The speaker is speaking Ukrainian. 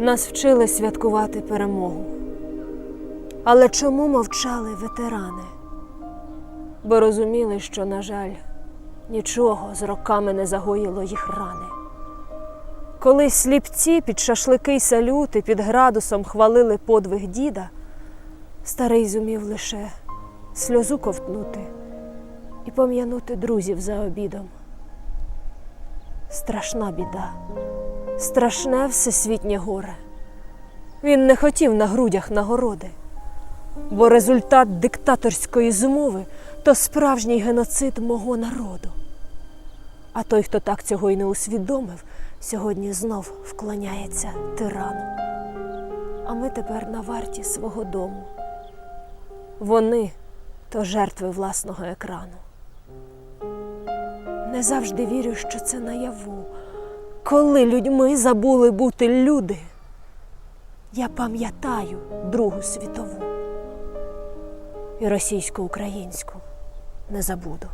Нас вчили святкувати перемогу. Але чому мовчали ветерани? Бо розуміли, що, на жаль, нічого з роками не загоїло їх рани. Коли сліпці під шашлики й салюти під градусом хвалили подвиг діда, старий зумів лише сльозу ковтнути і пом'янути друзів за обідом. Страшна біда, страшне всесвітнє горе. Він не хотів на грудях нагороди, бо результат диктаторської змови то справжній геноцид мого народу. А той, хто так цього й не усвідомив, сьогодні знов вклоняється тирану. А ми тепер на варті свого дому. Вони то жертви власного екрану. Не завжди вірю, що це наяву. Коли людьми забули бути люди, я пам'ятаю Другу світову і російсько-українську не забуду.